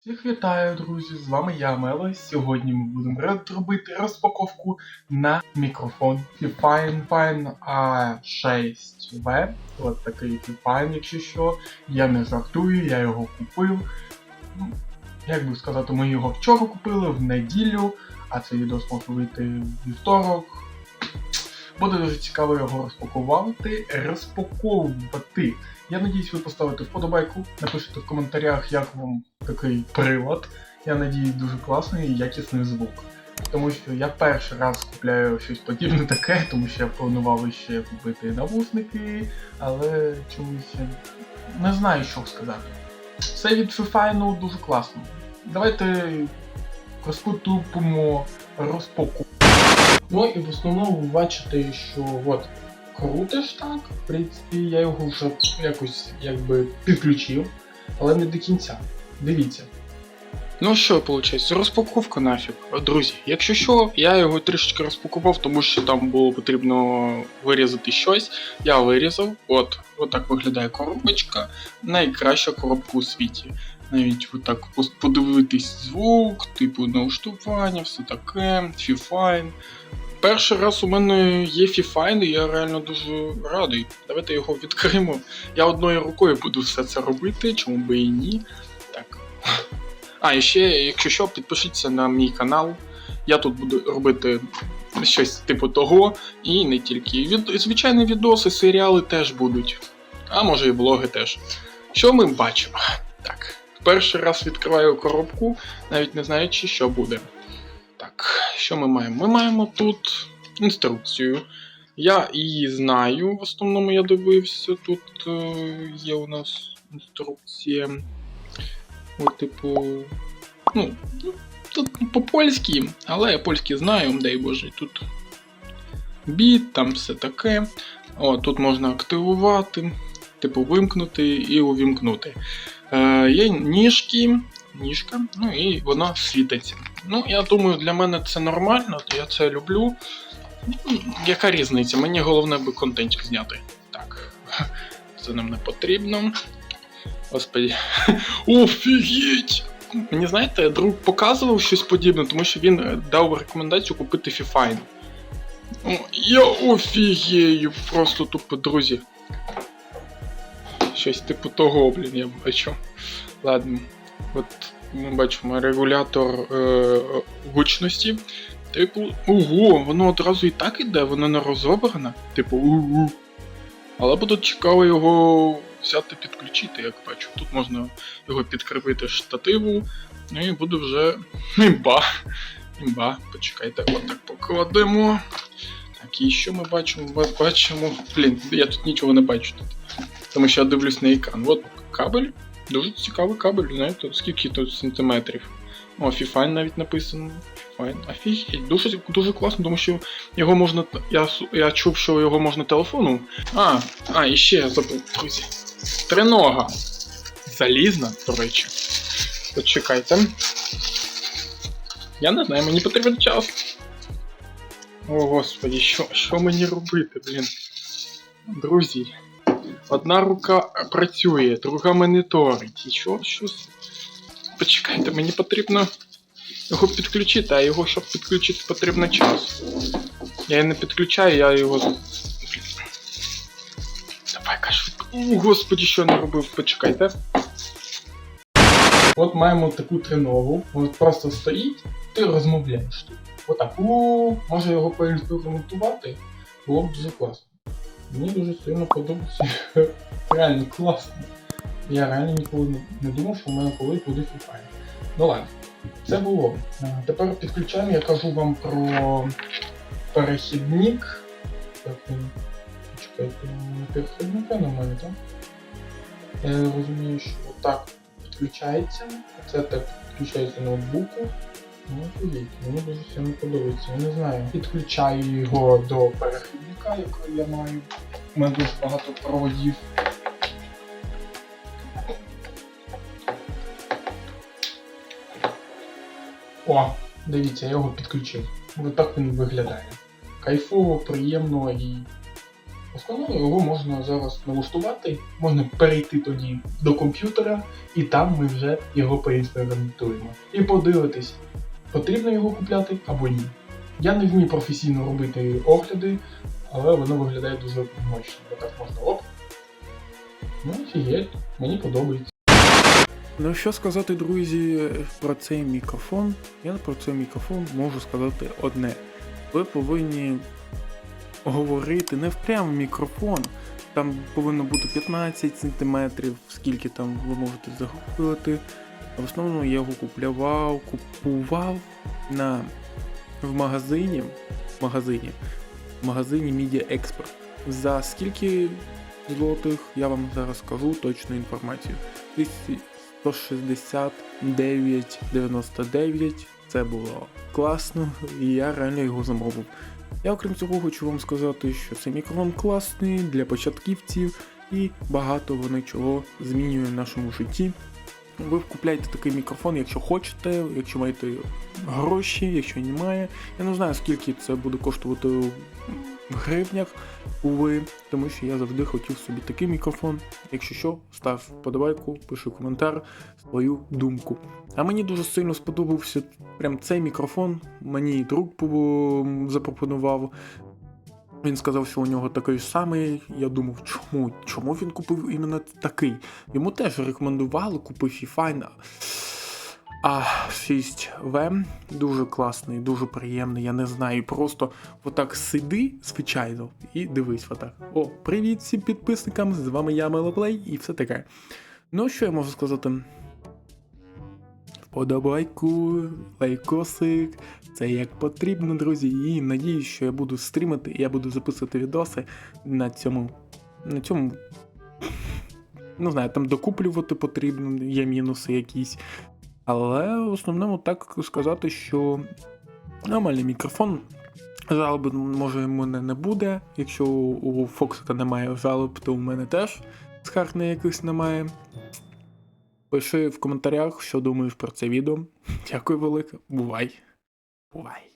Всіх вітаю, друзі! З вами я, Мело. Сьогодні ми будемо робити розпаковку на мікрофон Fine A6V. От такий Fifine, якщо що. Я не жартую, я його купив. Як би сказати, ми його вчора купили в неділю, а це відео зможе вийти в вівторок. Буде дуже цікаво його розпакувати, розпаковувати. Я надіюсь, ви поставите вподобайку, напишіть в коментарях, як вам такий прилад. Я надіюсь, дуже класний і якісний звук. Тому що я перший раз купляю щось подібне таке, тому що я планував ще купити навушники, але чомусь не знаю, що сказати. Все від Fifine дуже класно. Давайте розпотупимо розпаковку. Ну і в основному бачите, що от крутиш так, в принципі, я його вже якось якби підключив, але не до кінця. Дивіться. Ну що виходить, розпаковка нафіг. Друзі, якщо що, я його трішечки розпакував, тому що там було потрібно вирізати щось. Я вирізав, от, от так виглядає коробочка. Найкраща коробка у світі. Навіть отак подивитись звук, типу налаштування, все таке, фіфайн. Перший раз у мене є фіфайн, і я реально дуже радий. Давайте його відкриємо. Я одною рукою буду все це робити, чому би і ні. Так. А, і ще, якщо що, підпишіться на мій канал. Я тут буду робити щось типу того, і не тільки. Від... Звичайні відоси, серіали теж будуть. А може і влоги теж. Що ми бачимо? Так. Перший раз відкриваю коробку, навіть не знаючи, що буде. Так, що ми маємо? Ми маємо тут інструкцію. Я її знаю, в основному я дивився. Тут е, є у нас інструкція. Типу. Ну, тут по-польськи, але я польський знаю, дай Боже, тут біт, там все таке. О, тут можна активувати, типу вимкнути і увімкнути. Е, є ніжки, ніжка, ну і вона світиться. Ну, я думаю, для мене це нормально, я це люблю. Яка різниця? Мені головне би контентик зняти. Так, це нам не потрібно. Господи. Офігеть! Мені знаєте, друг показував щось подібне, тому що він е, дав рекомендацію купити Fifine. Я офігею, просто тупо, друзі. Щось типу того, блін, я бачу. Ладно. От ми бачимо регулятор е, гучності. Типу, ого, воно одразу і так іде, воно не розобране. Типу, угу. Але буде цікаво його взяти підключити, як бачу. Тут можна його підкріпити штативу, ну і буде вже імба. Імба, почекайте, отак покладемо. Так, і що ми бачимо? Ми бачимо. Блін, я тут нічого не бачу тут. Тому що я дивлюсь на екран. От кабель. Дуже цікавий кабель, знаєте, скільки тут сантиметрів. О, Фіфайн навіть написано. Офігеть, дуже, дуже класно, тому що його можна. Я, я чув, що його можна телефону. А, а, і ще я забув, друзі. Тринога. Залізна, до речі. Почекайте. Я не знаю, мені потрібен час. О, господі, що, що мені робити, блін? Друзі. Одна рука працює, друга моніторить. І що? Що? Почекайте, мені потрібно його підключити, а його, щоб підключити, потрібно час. Я її не підключаю, я його. Давай кажу. О, господі, що не робив, почекайте. От маємо таку триногу. От просто стоїть, ти розмовляєш тут. Отак. О, може його поінструментувати? Було б дуже класно. Мені дуже сильно подобається. Реально класно. Я реально ніколи не, думав, що в мене колись буде фіфайн. Ну ладно, це було. Тепер підключаємо, я кажу вам про перехідник. Він. Чекайте, не перехідника немає, так? Я розумію, що отак підключається. Це так підключається ноутбуку. Ну, мені дуже сильно подобається. Я не знаю. Підключаю його до перехідника, який я маю. У мене дуже багато проводів. О, дивіться, я його підключив. Ось так він виглядає. Кайфово, приємно і В основному його можна зараз налаштувати, можна перейти тоді до комп'ютера, і там ми вже його поекспериментуємо. І подивитись, потрібно його купляти або ні. Я не вмію професійно робити огляди, але воно виглядає дуже мощно. Так можна оп. Ну, офігеть, мені подобається. Ну що сказати, друзі, про цей мікрофон? Я про цей мікрофон можу сказати одне. Ви повинні говорити не в прямий мікрофон. Там повинно бути 15 см, скільки там ви можете загуглити. В основному я його купував, купував на, в магазині, в магазині, в магазині Media Expert. За скільки злотих я вам зараз скажу точну інформацію. 169,99. Це було класно, і я реально його замовив. Я, окрім цього, хочу вам сказати, що цей мікрофон класний для початківців і багато вони чого змінює в нашому житті. Ви купляйте такий мікрофон, якщо хочете, якщо маєте гроші, якщо немає. Я не знаю, скільки це буде коштувати в гривнях, уви, тому що я завжди хотів собі такий мікрофон. Якщо що, став вподобайку, пиши коментар, свою думку. А мені дуже сильно сподобався прям цей мікрофон. Мені друг запропонував. Він сказав, що у нього такий самий. Я думав, чому? Чому він купив іменно такий? Йому теж рекомендували, купив і файн. А 6В дуже класний, дуже приємний. Я не знаю. Просто отак сиди, звичайно, і дивись отак. О, привіт всім підписникам! З вами я Мелоплей і все таке. Ну, що я можу сказати? Вподобайку, лайкосик, це як потрібно, друзі. І надіюсь, що я буду стрімити, я буду записувати відоси на цьому. На цьому. Не знаю, там докуплювати потрібно, є мінуси якісь. Але в основному так сказати, що нормальний мікрофон. Жалоби, може, в мене не буде. Якщо у Фоксика немає жалоб, то у мене теж скарг якихось немає. Пиши в коментарях, що думаєш про це відео. Дякую велике. Бувай. Бувай.